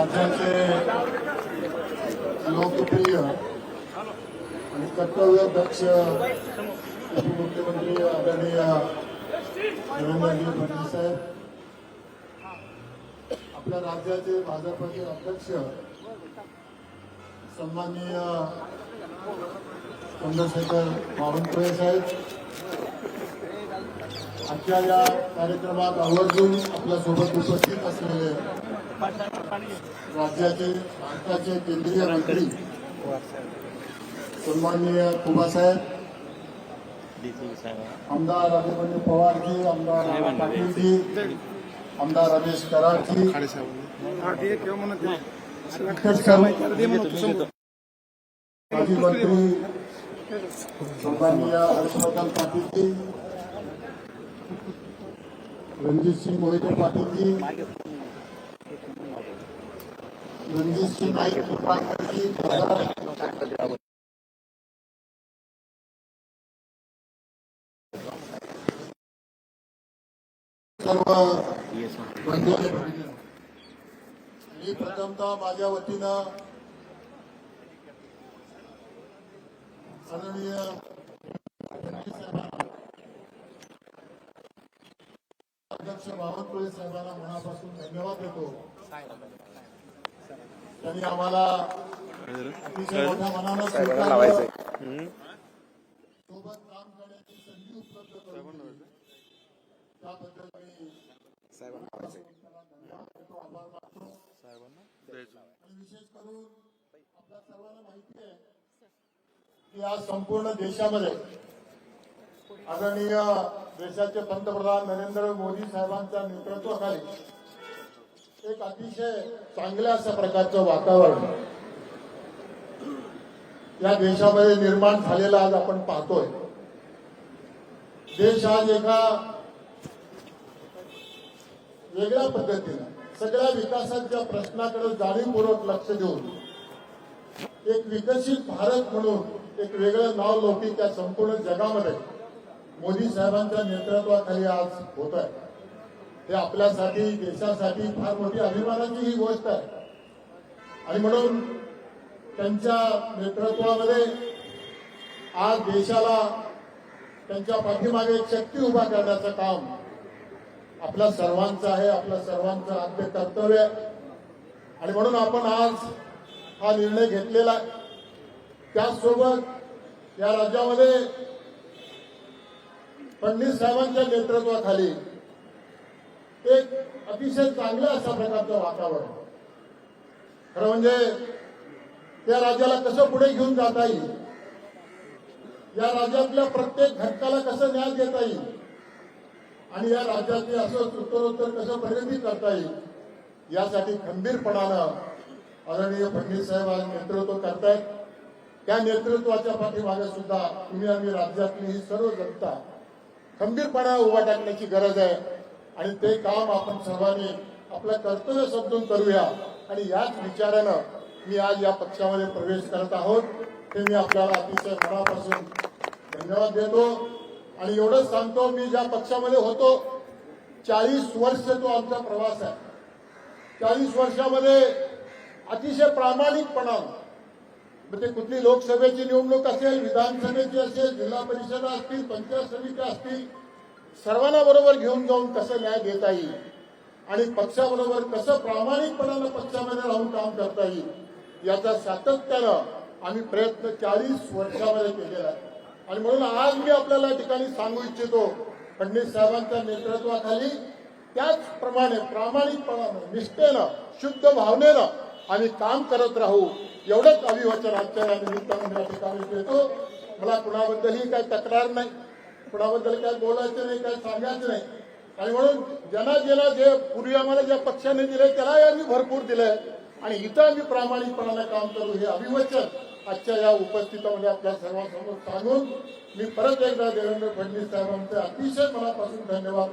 राज्याचे लोकप्रिय आणि कर्तव्यदक्ष उपमुख्यमंत्री आदरणीय देवेंद्रजी फडणवीस साहेब आपल्या राज्याचे भाजपचे अध्यक्ष सन्माननीय चंद्रशेखर बावनकुळे साहेब आजच्या या कार्यक्रमात आवर्जून आपल्यासोबत उपस्थित असलेले राज्याचे भारताचे केंद्रीय मंत्री सन्माननीय कुमासाहेब आमदार अभिमन्यू पवारजी आमदार पाटीलजी आमदार रमेश कराडजी. माजी मंत्री सन्माननीय हर्षवर्धन पाटीलजी रणजितसिंह मोहिते पाटीलजी रणजितसिंह नाईक पाटीलजी खासदार सर्व मी प्रथमतः माझ्या वतीनं आदरणीय अध्यक्ष बावनकुळे साहेबांना मनापासून धन्यवाद देतो. त्यांनी आम्हाला अतिशय मोठ्या मनानं स्वीकारलं. सोबत काम करण्याची संधी उपलब्ध करून दिली. त्याबद्दल मी त्याला धन्यवाद देतो, आभार मानतो. आणि विशेष करून आपल्या सर्वांना माहिती आहे की आज संपूर्ण देशामध्ये आदरणीय देशाचे पंतप्रधान नरेंद्र मोदी साहेबांच्या नेतृत्वाखाली एक अतिशय चांगल्या अशा प्रकारचं वातावरण या देशामध्ये निर्माण झालेलं आज आपण पाहतोय. देश आज एका वेगळ्या पद्धतीनं सगळ्या विकासाच्या प्रश्नाकडे जाणीवपूर्वक लक्ष देऊन एक विकसित भारत म्हणून एक वेगळं नाव लोकी या संपूर्ण जगामध्ये मोदी साहेबांच्या नेतृत्वाखाली आज होत आहे हे आपल्यासाठी देशासाठी फार मोठी अभिमानाची ही गोष्ट आहे. आणि म्हणून त्यांच्या नेतृत्वामध्ये आज देशाला त्यांच्या पाठीमागे एक शक्ती उभा करण्याचं काम आपल्या सर्वांचं आहे आपल्या सर्वांचं आद्य कर्तव्य आहे. आणि म्हणून आपण आज हा निर्णय घेतलेला आहे. त्याचसोबत या राज्यामध्ये फडणवीस साहेबांच्या नेतृत्वाखाली एक अतिशय चांगलं अशा प्रकारचं वातावरण. खरं म्हणजे त्या राज्याला कसं पुढे घेऊन जाता येईल? या राज्यातल्या प्रत्येक घटकाला कसं न्याय देता येईल? आणि या राज्यातले असं उत्तरोत्तर कसं प्रगती करता येईल? यासाठी खंबीरपणानं आदरणीय फडणवीस साहेब आज नेतृत्व करतायत. त्या नेतृत्वाच्या पाठीमागे सुद्धा तुम्ही आम्ही राज्यातली ही सर्व जनता खंबीरपणा उभा टाकण्याची गरज आहे. आणि ते काम आपण सर्वांनी आपलं कर्तव्य समजून करूया. आणि याच विचारानं मी आज या पक्षामध्ये प्रवेश करत आहोत. ते मी आपल्याला अतिशय मनापासून धन्यवाद देतो. आणि एवढंच सांगतो मी ज्या पक्षामध्ये होतो चाळीस वर्ष तो आमचा प्रवास आहे. चाळीस वर्षामध्ये अतिशय प्रामाणिकपणा. म्हणजे कुठली लोकसभेची निवडणूक असेल विधानसभेची असेल जिल्हा परिषद असतील पंचायत समित्या असतील सर्वांना बरोबर घेऊन जाऊन कसं न्याय घेता येईल? आणि पक्षाबरोबर कसं प्रामाणिकपणानं पक्षामध्ये राहून काम करता येईल? याचा सातत्यानं आम्ही प्रयत्न चाळीस वर्षामध्ये केलेला आहे. आणि म्हणून आज मी आपल्याला या ठिकाणी सांगू इच्छितो फडणवीस साहेबांच्या नेतृत्वाखाली त्याचप्रमाणे प्रामाणिकपणानं निष्ठेनं शुद्ध भावनेनं आम्ही काम करत राहू एवढंच अभिवाचन आजच्या या निमित्तानं या ठिकाणी देतो. मला कुणाबद्दलही काही तक्रार नाही. कुणाबद्दल काय बोलायचं नाही काय सांगायचं नाही. आणि म्हणून ज्यांना ज्यांना जे पूर्वी आम्हाला ज्या पक्षाने दिले त्यालाही आम्ही भरपूर दिलंय आणि इथं आम्ही प्रामाणिकपणाने काम करू हे अभिवचन आजच्या या उपस्थितीमध्ये आपल्या सर्वांसमोर सांगून मी परत एकदा देवेंद्र फडणवीस साहेबांचे अतिशय मनापासून धन्यवाद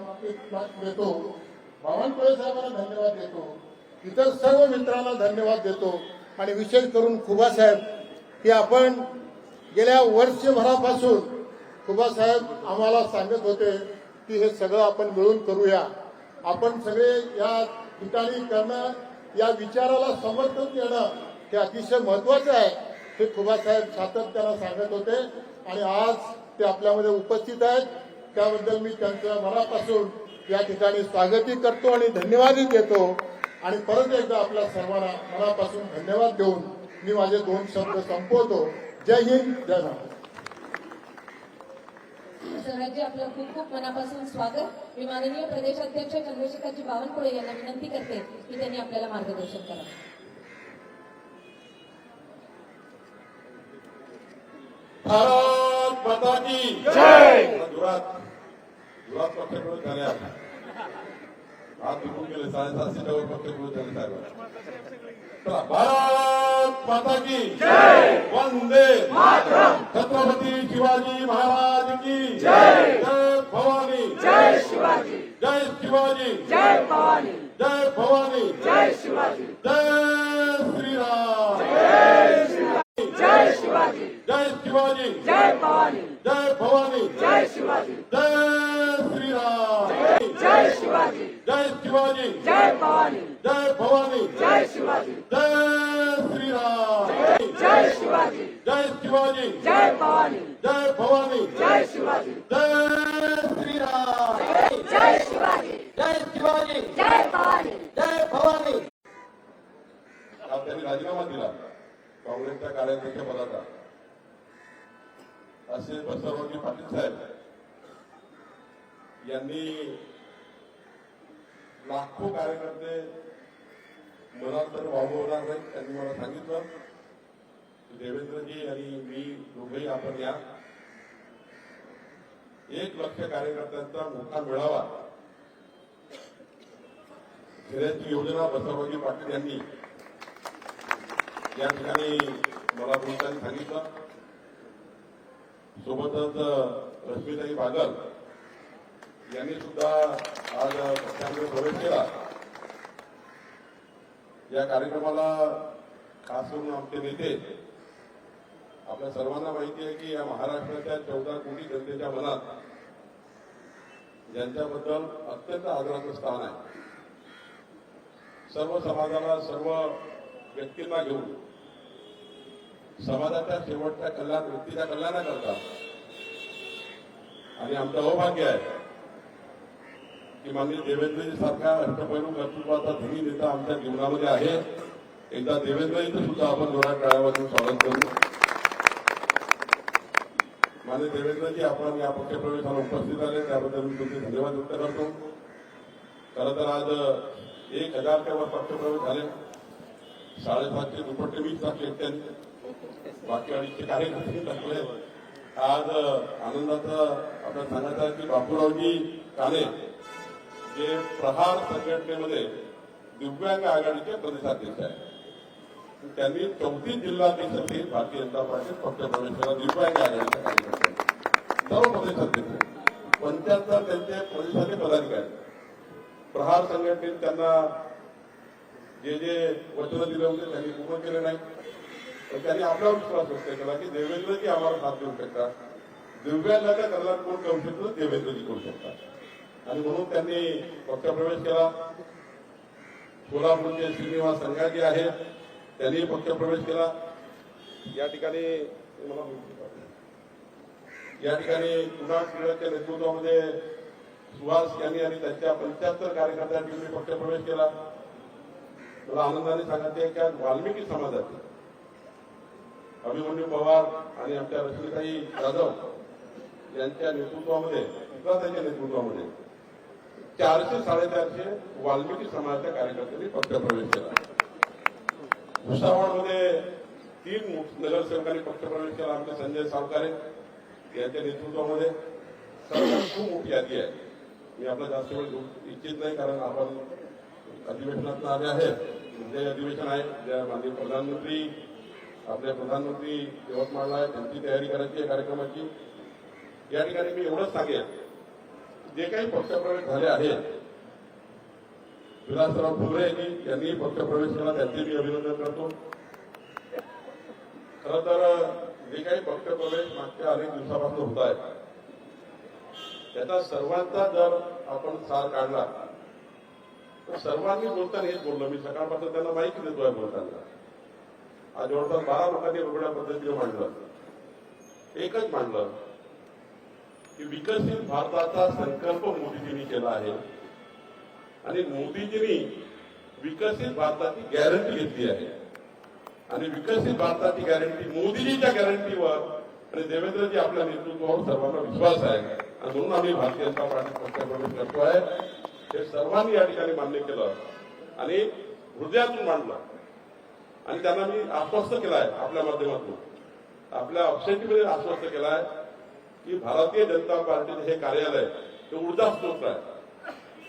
देतो. बावनकुळे साहेबांना धन्यवाद देतो. इतर सर्व मित्रांना धन्यवाद देतो. आणि विशेष करून खुबासाहेब की आपण गेल्या वर्षभरापासून खुबा साहेब आम्हाला सांगत होते की हे सगळं आपण मिळून करूया. आपण सगळे या ठिकाणी करणं या विचाराला समर्थन देणं हे अतिशय महत्वाचं आहे हे खुबासाहेब सातत्यानं सांगत होते. आणि आज ते आपल्यामध्ये उपस्थित आहेत. त्याबद्दल मी त्यांचं मनापासून या ठिकाणी स्वागतही करतो आणि धन्यवादही देतो. आणि परत एकदा आपल्या सर्वांना मनापासून धन्यवाद देऊन मी माझे दोन शब्द संपवतो. जय हिंद जय महाराष्ट्र. सरांचे आपलं खूप खूप मनापासून स्वागत. मी माननीय प्रदेशाध्यक्ष चंद्रशेखरजी बावनकुळे यांना विनंती करते की त्यांनी आपल्याला मार्गदर्शन करावं भारत माता की आज विकून गेले साडेसातशे जवळ पक्षप्रवेश झाले साहेब भारत माता की जय वंदे छत्रपती शिवाजी महाराज की जय भवानी जय शिवाजी जय शिवाजी जय भवानी जय भवानी जय शिवाजी जय श्रीराम जय शिवाजी जय शिवाजी. जय भवानी. जय भवानी. जय शिवाजी. जय श्रीराम. जय शिवाजी. जय शिवाजी. जय भवानी. जय भवानी. जय शिवाजी. जय श्रीराम. जय शिवाजी. जय शिवाजी. जय भवानी. जय भवानी. जय शिवाजी. जय श्रीराम. जय शिवाजी जय शिवाजी जय भवानी जय भवानी आज त्यांनी राजीनामा दिला काँग्रेसच्या कार्याध्यक्ष पदाचा असे बसवरावजी पाटील साहेब यांनी लाखो कार्यकर्ते मनात तर वावरणार नाही त्यांनी मला सांगितलं की देवेंद्रजी आणि मी दोघेही आपण या एक लक्ष कार्यकर्त्यांचा मोठा मेळावा. खेड्याची योजना बसवराजी पाटील यांनी या ठिकाणी मला बोलताना सांगितलं. सोबतच रश्मीताई बागल यांनी सुद्धा आज पक्षामध्ये प्रवेश केला. या कार्यक्रमाला खास करून आमचे नेते आपल्या सर्वांना माहिती आहे की या महाराष्ट्राच्या चौदा कोटी जनतेच्या मनात ज्यांच्याबद्दल अत्यंत आदराचं स्थान आहे. सर्व समाजाला सर्व व्यक्तींना घेऊन समाजाच्या शेवटच्या कल्याण व्यक्तीच्या कल्याणाकरता आणि आमचं अवभाग्य आहे की माननीय देवेंद्रजी सारखा अष्टपैलू कर्तृत्वाचा धनी नेता आमच्या जीवनामध्ये आहे. एकदा देवेंद्रजीचं सुद्धा आपण जोरात टाळ्यावाजून स्वागत करू. माननीय देवेंद्रजी आपण या पक्षप्रवेशाला उपस्थित आले त्याबद्दल मी तुमचे धन्यवाद व्यक्त करतो. खरं तर आज एक हजारच्या वर पक्षप्रवेश झाले. साडेसातशे दुपट्टे वीस टाकले त्यांनी बाकी अडीचशे कार्यकर्ते टाकले आज आनंदाचा आपल्याला सांगायचं आहे की बापूरावजी काने जे प्रहार संघटनेमध्ये दिव्यांग आघाडीचे प्रदेशाध्यक्ष आहे त्यांनी चौतीस जिल्हाध्यक्षांनी भारतीय जनता पार्टीत पक्षप्रवेश केला दिव्यांग आघाडीचा कार्यक्रम सर्व प्रदेशाध्यक्ष पंच्याहत्तर त्यांचे प्रदेशाचे पदाधिकारी. प्रहार संघटनेत त्यांना जे जे वचन दिले होते त्यांनी पूर्ण केले नाही. तर त्यांनी आपला विश्वास व्यक्त केला की देवेंद्रजी आम्हाला साथ देऊ शकतात. दिव्यांगाच्या कल्याण कोण करू शकतो? देवेंद्रजी करू शकतात. आणि म्हणून त्यांनी पक्षप्रवेश केला. सोलापूरचे श्रीनिवास संघाजी आहेत त्यांनी पक्षप्रवेश केला. या ठिकाणी मला या ठिकाणी कुणाल टिळकच्या नेतृत्वामध्ये सुहास यांनी आणि त्यांच्या पंच्याहत्तर कार्यकर्त्यांनी मी पक्षप्रवेश केला. मला आनंदाने सांगायचे की आज वाल्मिकी समाजाचे अभिमन्यू पवार आणि आमच्या रश्मीताई जाधव यांच्या नेतृत्वामध्ये विकासाच्या नेतृत्वामध्ये चारशे साडेचारशे वाल्मिकी समाजाच्या कार्यकर्त्यांनी पक्षप्रवेश केला. भुसावळमध्ये तीन नगरसेवकांनी पक्षप्रवेश केला. आमचे संजय सावकारे यांच्या नेतृत्वामध्ये सरकार खूप मोठी यादी आहे. मी आपला जास्त वेळ इच्छित नाही कारण आपण अधिवेशनात आले आहेत. जे अधिवेशन आहे ज्या माननीय प्रधानमंत्री आपले प्रधानमंत्री यवतमाळला आहे त्यांची तयारी करायची आहे कार्यक्रमाची. या ठिकाणी मी एवढंच सांगेन जे काही पक्षप्रवेश झाले आहेत विलासराव फुले यांनी यांनी पक्षप्रवेश केला त्यांचे मी अभिनंदन करतो. खरं तर जे काही पक्षप्रवेश मागच्या अनेक दिवसापासून होत आहे त्याचा सर्वांचा जर आपण सार काढला तर सर्वांनी बोलताना हेच बोललो. मी सकाळपासून त्यांना माहिती देतोय बोलताना. आज जवळपास बारा लोकांनी वेगवेगळ्या पद्धतीने मांडलं. एकच मांडलं की विकसित भारताचा संकल्प मोदीजींनी केला आहे. आणि मोदीजींनी विकसित भारताची गॅरंटी घेतली आहे. आणि विकसित भारताची गॅरंटी मोदीजीच्या गॅरंटीवर आणि देवेंद्रजी आपल्या नेतृत्वावर सर्वांना विश्वास आहे. आणि म्हणून आम्ही भारतीय जनता पार्टी पक्षामध्ये करतो आहे. हे सर्वांनी या ठिकाणी मान्य केलं आणि हृदयातून मांडलं आणि त्यांना मी आश्वस्त केलाय आपल्या माध्यमातून. आपल्या ऑफसेटीमध्ये आश्वस्त केलाय की भारतीय जनता पार्टीचं हे कार्यालय हे ऊर्जा स्त्रोत आहे.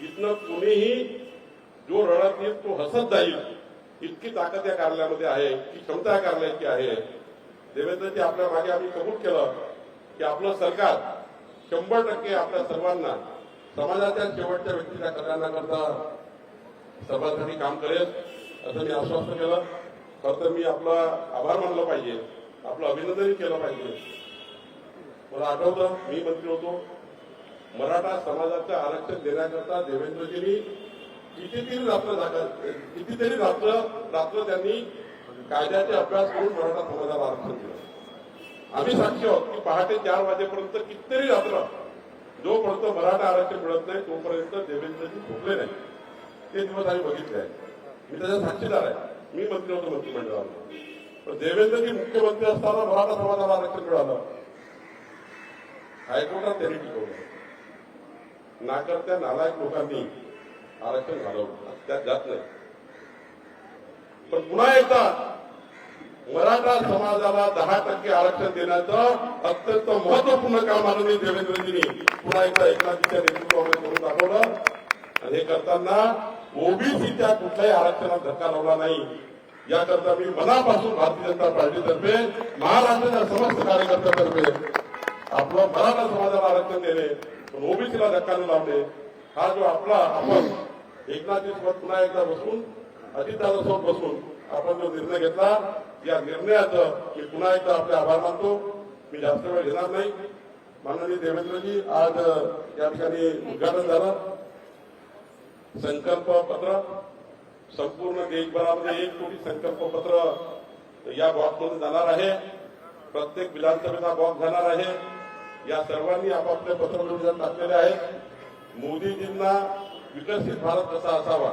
इथनं कोणीही जो रडत येईल तो हसत जाईल. इतकी ताकद या कार्यालयामध्ये आहे इतकी क्षमता या कार्यालयाची आहे. देवेंद्रजी आपल्या मागे आम्ही कबूल केलं की आपलं सरकार शंभर टक्के आपल्या सर्वांना समाजाच्या शेवटच्या व्यक्तीच्या कल्याणाकरता सर्वांसाठी काम करेल असं मी आश्वस्त केलं खरं तर मी आपला आभार मानलं पाहिजे आपलं अभिनंदनही केलं पाहिजे. मला आठवतं मी मंत्री होतो. मराठा समाजाचं आरक्षण देण्याकरता देवेंद्रजींनी कितीतरी रात्र जागा कितीतरी रात्र रात्र त्यांनी कायद्याचे अभ्यास करून मराठा समाजाला आरक्षण दिलं आम्ही साक्षी आहोत की पहाटे चार वाजेपर्यंत कितीतरी रात्र जोपर्यंत मराठा आरक्षण मिळत नाही तोपर्यंत देवेंद्रजी झोपले नाही ते दिवस आम्ही बघितले आहे मी त्याचा साक्षीदार आहे. मी मंत्री होतो मंत्रिमंडळात पण देवेंद्रजी मुख्यमंत्री असताना मराठा समाजाला आरक्षण मिळालं. हायकोर्टात त्यांनी टिकवलं. नाकर्त्या नालायक लोकांनी आरक्षण घालवलं. त्यात जात नाही. पण पुन्हा एकदा मराठा समाजाला दहा टक्के आरक्षण देण्याचं अत्यंत महत्त्वपूर्ण काम माननीय देवेंद्रजींनी पुन्हा एकदा एकनाथजीच्या नेतृत्वामध्ये करून दाखवलं. आणि हे करताना ओबीसीच्या कुठल्याही आरक्षणात धक्का लावला नाही. याकरता मी मनापासून भारतीय जनता पार्टीतर्फे महाराष्ट्राच्या समस्त कार्यकर्त्यातर्फे आपलं मराठा समाजाला आरक्षण देणे पण ओबीसीला धक्का न लावणे हा जो आपला आपण एकनाथजी सोबत पुन्हा एकदा बसून अजितदादासोबत बसून आपण जो निर्णय घेतला या निर्णयाचं मी पुन्हा एकदा आपले आभार मानतो. मी जास्त वेळ घेणार नाही. माननीय देवेंद्रजी आज या ठिकाणी उद्घाटन झालं. संकल्प पत्र संपूर्ण देशभरामध्ये एक कोटी संकल्प पत्र या बॉक्समध्ये जाणार आहे. प्रत्येक विधानसभेचा बॉक्स जाणार आहे. या सर्वांनी आपापले पत्र टाकलेले आहेत. मोदीजींना विकसित भारत कसा असावा?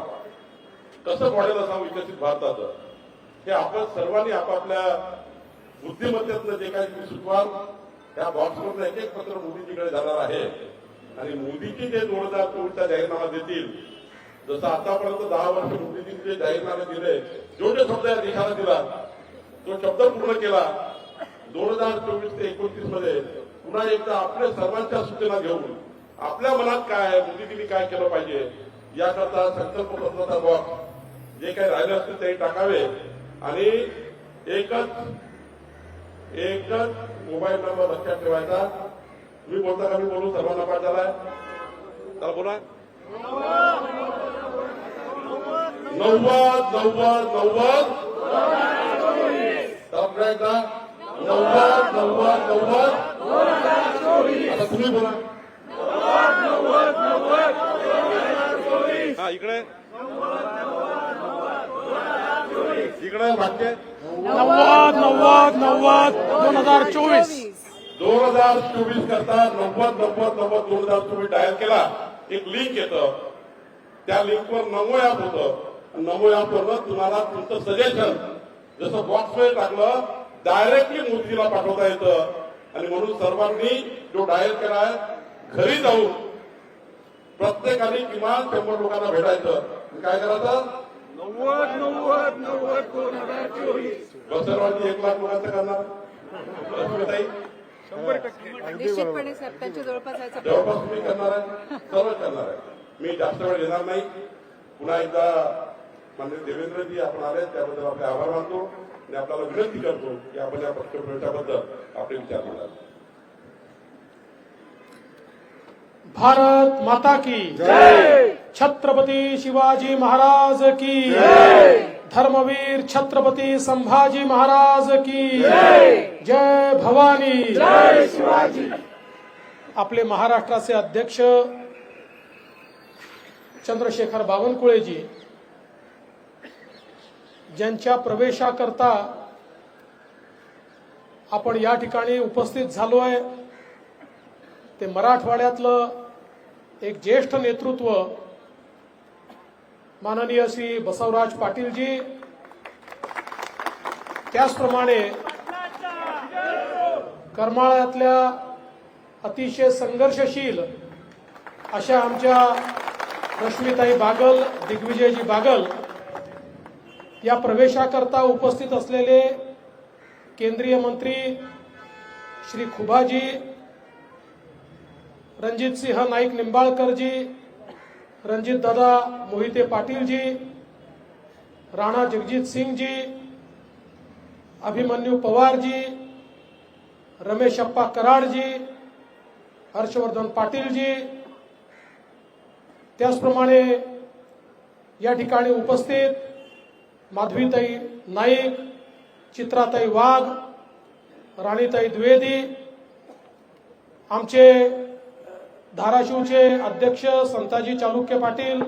कसं मॉडेल असावं विकसित भारताचं? हे आपण सर्वांनी आपापल्या बुद्धिमत्तेतनं जे काही सुचवाल त्या बॉक्समधलं एक एक पत्र मोदीजीकडे जाणार आहे. आणि मोदीजी जे दोन हजार जाहीरनामा देतील जसं आतापर्यंत दहा वर्ष मोदीजींनी जे जाहीरनामे दिले जो जो शब्द या देशाला दिला तो शब्द पूर्ण केला दोन हजार चोवीस ते एकोणतीसमध्ये पुन्हा एकदा आपल्या सर्वांच्या सूचना घेऊन आपल्या मनात काय आहे? मोदीजींनी काय केलं पाहिजे? याकरता संकल्प पत्राचा बॉक्स जे काही राहिले असतील ते टाकावे. आणि एकच एकच मोबाईल नंबर लक्षात ठेवायचा. मी बोलताना मी बोलू सर्वांना पाठ झालाय. तर बोला. नव्वद नव्वद नव्वद. नव्वद नव्वद नव्वद. आता तुम्ही बोला. हा इकडे. इकडे वाक्य नव्वद नव्वद नव्वद दोन हजार चोवीस. दोन हजार चोवीस करता नव्वद नव्वद नव्वद दोन हजार चोवीस डायल केला. एक लिंक येतं. त्या लिंकवर नमो ऍप होतं. नमो ऍपवरनं तुम्हाला तुमचं सजेशन जसं बॉक्समध्ये टाकलं डायरेक्टली मोदीजीला पाठवता येतं. आणि म्हणून सर्वांनी जो डायल केलाय घरी जाऊन प्रत्येकाने किमान शंभर लोकांना भेटायचं. काय करायचं? नव्वद नव्वद नव्वद दोन हजार चोवीस. बसरवाडी एक लाख लोकांचं करणार. लक्ष्मीताई शंभर टक्के. निश्चितपणे साहेब त्यांच्या जवळपास तुम्ही करणार आहे. सर्व करणार आहे. मी जास्त वेळ घेणार नाही. पुन्हा एकदा माननीय देवेंद्रजी आपण आले त्याबद्दल आपले आभार मानतो आणि आपल्याला विनंती करतो की आपण या पक्षप्रवेशाबद्दल आपले विचार मांडावे. भारत माता की छत्रपती शिवाजी महाराज की धर्मवीर छत्रपती संभाजी महाराज की जय भवानी। जय शिवाजी। आपले महाराष्ट्राचे अध्यक्ष चंद्रशेखर बावनकुळेजी ज्यांच्या प्रवेशाकरता आपण या ठिकाणी उपस्थित झालो आहे ते मराठवाड्यातलं एक ज्येष्ठ नेतृत्व माननीय श्री बसवराज पाटीलजी त्याचप्रमाणे करमाळ्यातल्या अतिशय संघर्षशील अशा आमच्या रश्मिताई बागल दिग्विजयजी बागल या प्रवेशाकरता उपस्थित असलेले केंद्रीय मंत्री श्री खुबाजी रणजित सिंह नाईक निंबाळकरजी रणजित दादा मोहिते पाटीलजी राणा जगजित सिंगजी अभिमन्यू पवारजी रमेश अप्पा कराडजी हर्षवर्धन पाटीलजी. त्याचप्रमाणे या ठिकाणी उपस्थित माधवीताई नाईक चित्राताई वाघ राणीताई द्विवेदी आमचे धाराशिवचे अध्यक्ष संताजी चालुक्य पाटील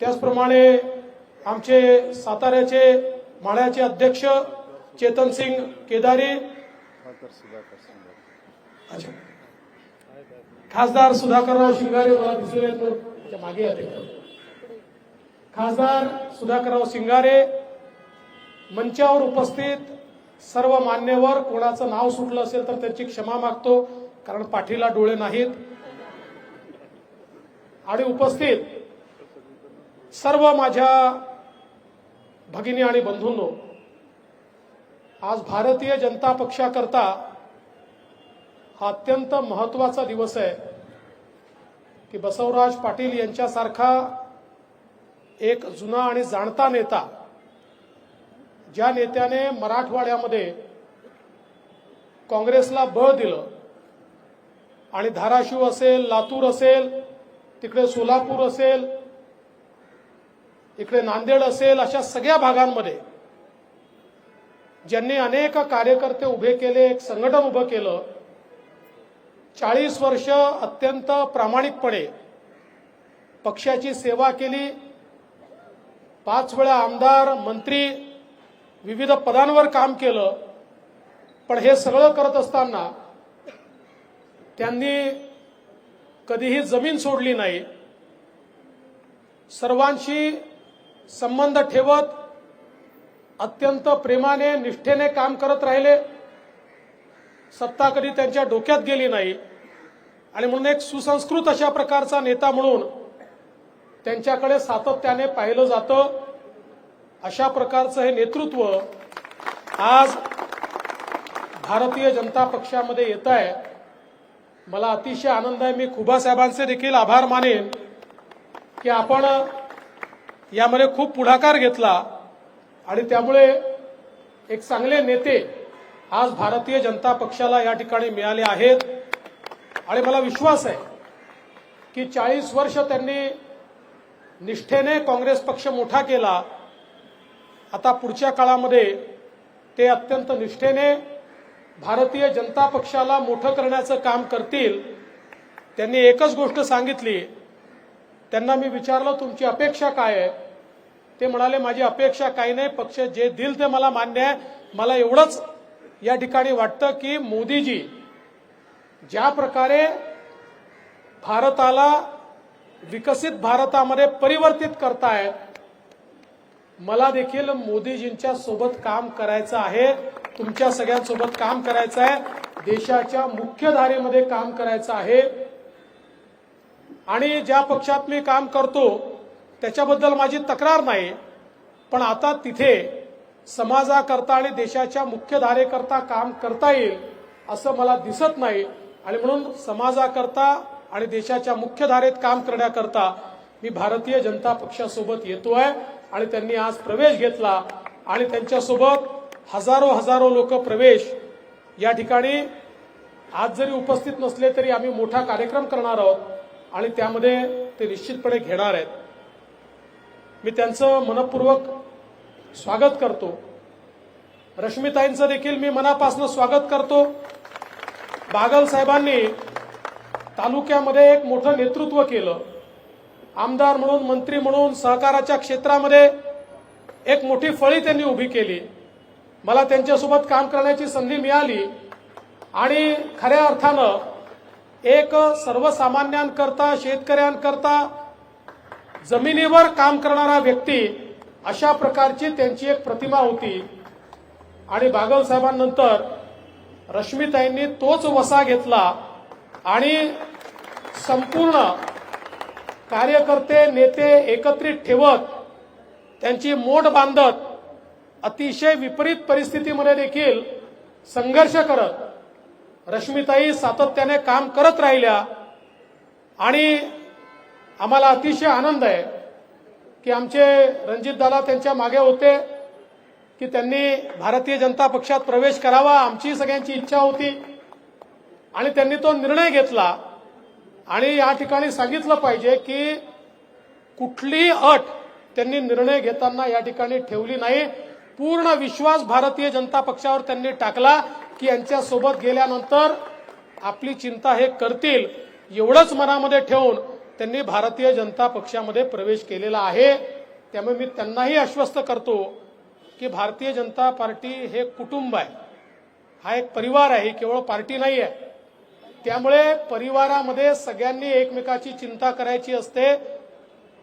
त्याचप्रमाणे आमचे साताऱ्याचे माळ्याचे अध्यक्ष चेतन सिंग केदारी अच्छा. खासदार सुधाकरराव शिंगारे मला दिसून येतो मागे खासदार सुधाकरराव शिंगारे मंचावर उपस्थित सर्व मान्यवर कोणाचं नाव सुटलं असेल तर त्याची क्षमा मागतो कारण पाठीला डोळे नाहीत. आणि उपस्थित सर्व माझ्या भगिनी आणि बंधूंनो आज भारतीय जनता पक्षाकरता हा अत्यंत महत्त्वाचा दिवस आहे की बसवराज पाटील यांच्यासारखा एक जुना आणि जाणता नेता ज्या नेत्याने मराठवाड्यामध्ये काँग्रेसला बळ दिलं आणि धाराशिव असेल लातूर असेल तिकडे सोलापूर असेल इकडे नांदेड असेल अशा सगळ्या भागांमध्ये ज्यांनी अनेक कार्यकर्ते उभे केले एक संघटन उभं केलं चाळीस वर्ष अत्यंत प्रामाणिकपणे पक्षाची सेवा केली. पाच वेळा आमदार मंत्री विविध पदांवर काम केलं. पण हे सगळं करत असताना त्यांनी कधीही जमीन सोडली नाही. सर्वांशी संबंध ठेवत अत्यंत प्रेमाने निष्ठेने काम करत राहिले. सत्ता कधी त्यांच्या डोक्यात गेली नाही. आणि म्हणून एक सुसंस्कृत अशा प्रकारचा नेता म्हणून त्यांच्याकडे सातत्याने पाहिलं जातं. अशा प्रकारचं हे नेतृत्व आज भारतीय जनता पक्षामध्ये येत आहे. मला अतिशय आनंद आहे. मी खुबासाहेबांचे देखील आभार मानेन की आपण यामध्ये खूप पुढाकार घेतला आणि त्यामुळे एक चांगले नेते आज भारतीय जनता पक्षाला या ठिकाणी मिळाले आहेत. आणि मला विश्वास आहे की चाळीस वर्ष त्यांनी निष्ठेने काँग्रेस पक्ष मोठा केला. आता पुढच्या काळामध्ये ते अत्यंत निष्ठेने भारतीय जनता पक्षाला मोठं करण्याचं काम करतील त्यांनी एकच गोष्ट सांगितली. त्यांना मी विचारलं तुमची अपेक्षा काय आहे? ते म्हणाले माझी अपेक्षा काही नाही पक्ष जे दिल ते मला मान्य आहे. मला एवढंच या ठिकाणी वाटतं की मोदीजी ज्या प्रकारे भारताला विकसित भारतामध्ये परिवर्तित करतायत मला देखील मोदीजींच्या सोबत काम करायचं आहे. तुमच्या सगळ्यांसोबत काम करायचं आहे. देशाच्या मुख्यधारेमध्ये काम करायचं आहे. आणि ज्या पक्षात मी काम करतो त्याच्याबद्दल माझी तक्रार नाही. पण आता तिथे समाजाकरता आणि देशाच्या मुख्यधारेकरता काम करता येईल असं मला दिसत नाही. आणि म्हणून समाजाकरता आणि देशाच्या मुख्यधारेत काम करण्याकरता मी भारतीय जनता पक्षासोबत येतो आहे आणि त्यांनी आज प्रवेश घेतला. आणि त्यांच्यासोबत हजारो हजारो लोक प्रवेश या ठिकाणी आज जरी उपस्थित नसले तरी आम्ही मोठा कार्यक्रम करणार आहोत आणि त्यामध्ये ते निश्चितपणे घेणार आहेत. मी त्यांचं मनपूर्वक स्वागत करतो. रश्मिताईंचं देखील मी मनापासून स्वागत करतो. बागल साहेबांनी तालुक्यामध्ये एक मोठं नेतृत्व केलं. आमदार म्हणून मंत्री म्हणून सहकाराच्या क्षेत्रामध्ये एक मोठी फळी त्यांनी उभी केली. मला त्यांच्यासोबत काम करण्याची संधी मिळाली आणि खऱ्या अर्थानं एक सर्वसामान्यांकरता शेतकऱ्यांकरता जमिनीवर काम करणारा व्यक्ती अशा प्रकारची त्यांची एक प्रतिमा होती. आणि बागल साहेबांनंतर रश्मीताईंनी तोच वसा घेतला आणि संपूर्ण कार्यकर्ते नेते एकत्रित ठेवत त्यांची मोड बांधत अतिशय विपरीत परिस्थितीमध्ये देखील संघर्ष करत रश्मीताई सातत्याने काम करत राहिल्या. आणि आम्हाला अतिशय आनंद आहे की आमचे रणजित दादा त्यांच्या मागे होते की त्यांनी भारतीय जनता पक्षात प्रवेश करावा आमची सगळ्यांची इच्छा होती. आणि त्यांनी तो निर्णय घेतला. आणि या ठिकाणी सांगितलं पाहिजे की कुठलीही अट त्यांनी निर्णय घेताना या ठिकाणी ठेवली नाही. पूर्ण विश्वास भारतीय जनता पक्षावर त्यांनी टाकला की यांच्या सोबत गेल्यानंतर आपली चिंता हे करतील. एवढंच मनामध्ये ठेवून त्यांनी भारतीय जनता पक्षामध्ये प्रवेश केलेला आहे. त्यामुळे मी त्यांनाही आश्वस्त करतो की भारतीय जनता पार्टी हे कुटुंब आहे. हा एक परिवार आहे ही केवळ पार्टी नाही आहे. त्यामुळे परिवारामध्ये सगळ्यांनी एकमेकाची चिंता करायची असते.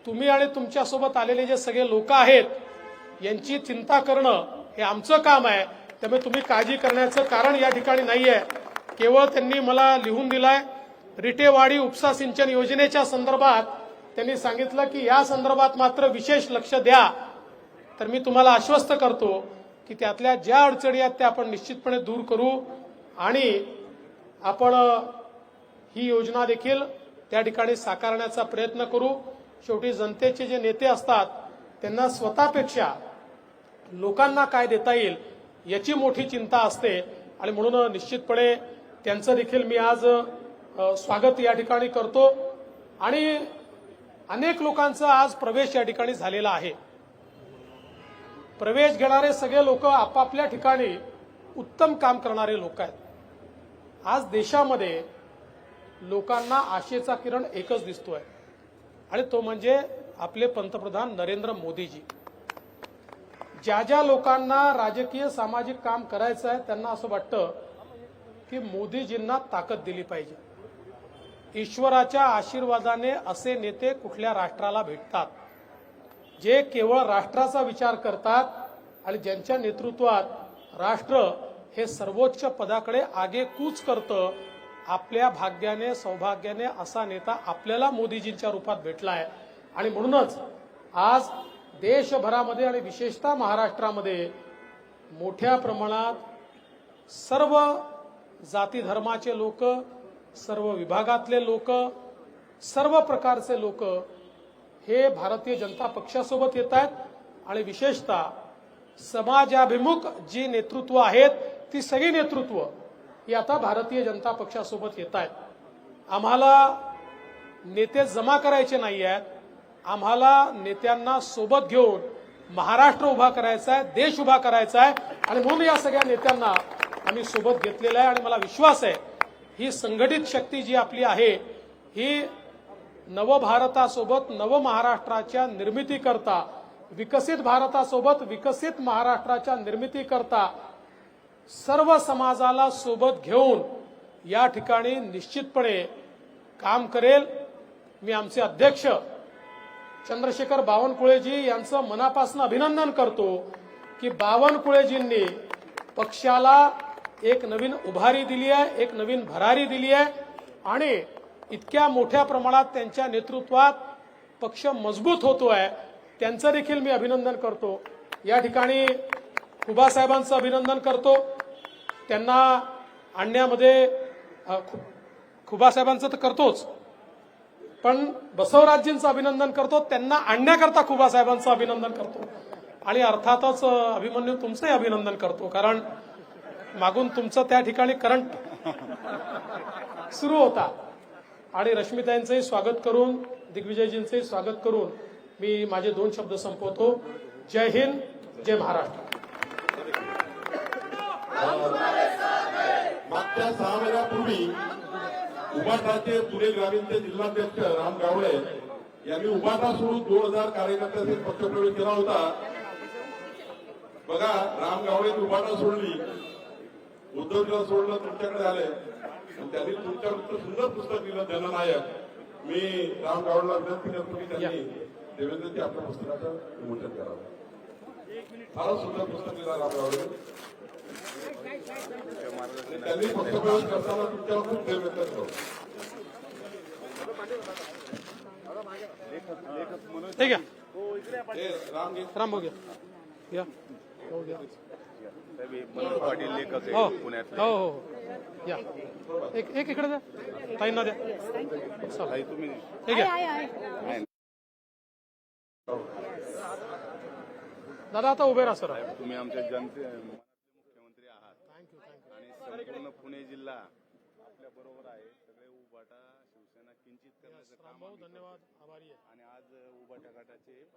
तुम्ही आणि तुमच्यासोबत आलेले जे सगळे लोक आहेत यांची चिंता करणं हे आमचं काम आहे. त्यामुळे तुम्ही काळजी करण्याचं कारण या ठिकाणी नाही आहे केवळ त्यांनी मला लिहून दिलाय रिटेवाडी उपसा सिंचन योजनेच्या संदर्भात त्यांनी सांगितलं की या संदर्भात मात्र विशेष लक्ष द्या. तर मी तुम्हाला आश्वस्त करतो की त्यातल्या ज्या अडचणी आहेत त्या आपण निश्चितपणे दूर करू आणि आपण ही योजना देखील त्या ठिकाणी साकारण्याचा प्रयत्न करू. शेवटी जनतेचे जे नेते असतात त्यांना स्वतःपेक्षा लोकांना काय देता येईल याची मोठी चिंता असते. आणि म्हणून निश्चितपणे त्यांचं देखील मी आज स्वागत या ठिकाणी करतो. आणि अनेक लोकांचा आज प्रवेश या ठिकाणी झालेला आहे. प्रवेश घेणारे सगळे लोक आपापल्या ठिकाणी उत्तम काम करणारे लोक आहेत. आज देशामध्ये लोकांना आशेचा किरण एकच दिसतोय. आणि तो म्हणजे आपले पंतप्रधान नरेंद्र मोदीजी. ज्या ज्या लोकांना राजकीय सामाजिक काम करायचं आहे त्यांना असं वाटतं की मोदीजींना ताकद दिली पाहिजे. ईश्वराच्या आशीर्वादाने असे नेते कुठल्या राष्ट्राला भेटतात? जे केवळ राष्ट्राचा विचार करतात आणि ज्यांच्या नेतृत्वात राष्ट्र हे सर्वोच्च पदाकडे आगे कूच करतं आपल्या भाग्याने सौभाग्याने असा नेता आपल्याला मोदीजींच्या रूपात भेटला आहे आणि म्हणूनच आज देशभरामध्ये आणि विशेषतः महाराष्ट्रामध्ये मोठ्या प्रमाणात सर्व जाती धर्माचे लोक सर्व विभागातले लोक सर्व प्रकारचे लोक हे भारतीय जनता पक्षासोबत येत आहेत आणि विशेषतः समाजाभिमुख जी नेतृत्व आहेत ती सगळी नेतृत्व ही आता भारतीय जनता पक्षासोबत येत आहेत. आम्हाला नेते जमा करायचे नाही आहेत आम्हाला नेत्यांना सोबत घेऊन महाराष्ट्र उभा करायचा आहे देश उभा करायचा आहे. आणि म्हणून या सगळ्या नेत्यांना आम्ही सोबत घेतलेला आहे. आणि मला विश्वास आहे ही संघटित शक्ती जी आपली आहे ही नवभारतासोबत नव महाराष्ट्राच्या निर्मितीकरता विकसित भारतासोबत विकसित महाराष्ट्राच्या निर्मितीकरता सर्व समाजाला सोबत घेऊन या ठिकाणी निश्चितपणे काम करेल. मी आमचे अध्यक्ष चंद्रशेखर बावनकुळेजी यांचं मनापासून अभिनंदन करतो की बावनकुळेजींनी पक्षाला एक नवीन उभारी दिली आहे एक नवीन भरारी दिली आहे आणि इतक्या मोठ्या प्रमाणात त्यांच्या नेतृत्वात पक्ष मजबूत होतोय त्यांचं देखील मी अभिनंदन करतो. या ठिकाणी खुबासाहेबांचं अभिनंदन करतो. त्यांना आणण्यामध्ये खुबासाहेबांचं तर करतोच. पण बसवराजजींचं अभिनंदन करतो त्यांना आणण्याकरता खुबासाहेबांचं अभिनंदन करतो. आणि अर्थातच अभिमन्यू तुमचंही अभिनंदन करतो कारण मागून तुमचं त्या ठिकाणी करंट सुरू होता. आणि रश्मिताईंचंही स्वागत करून दिग्विजयजींचंही स्वागत करून मी माझे दोन शब्द संपवतो. जय हिंद जय महाराष्ट्र. मागच्या सहा महिन्यापूर्वी उभाटाचे पुणे ग्रामीणचे जिल्हाध्यक्ष राम गावडे. यांनी उभाटा सोडून दोन हजार कार्यकर्त्यांनी पक्षप्रवेश केला होता. बघा राम गावडेंनी उभाटा सोडली. उद्धवजीला सोडलं तुमच्याकडे आले. आणि त्यांनी तुमच्याकडे सुंदर पुस्तक दिलं जननायक. मी राम गावडेला विनंती करतो की त्यांनी देवेंद्रजी आपल्या पुस्तकाचं विमोचन करावं. फारच सुंदर पुस्तक दिलं राम गावडे. आणि त्यांनी पक्षप्रवेश करताना तुमच्यावर खूप प्रेम व्यक्त करतो ठीक आहे हे राम घे. राम भाऊ घ्या घ्या हो घ्या मनोहर पाटील लेखक हो आहे पुण्यातले हो हो हो. या एक एक इकडे द्या ताईंना द्या चला. ताई, तुम्ही हे घ्या आहे. दादा आता उभे राहा सर तुम्ही आमच्या जनते मनातले मुख्यमंत्री आहात आणि संपूर्ण पुणे जिल्हा. आपल्या बरोबर आहे. सगळे उबाटा शिवसेना किंचित करण्याचं काम. धन्यवाद. आभारी आहे. आणि आज उबाटा गटाचे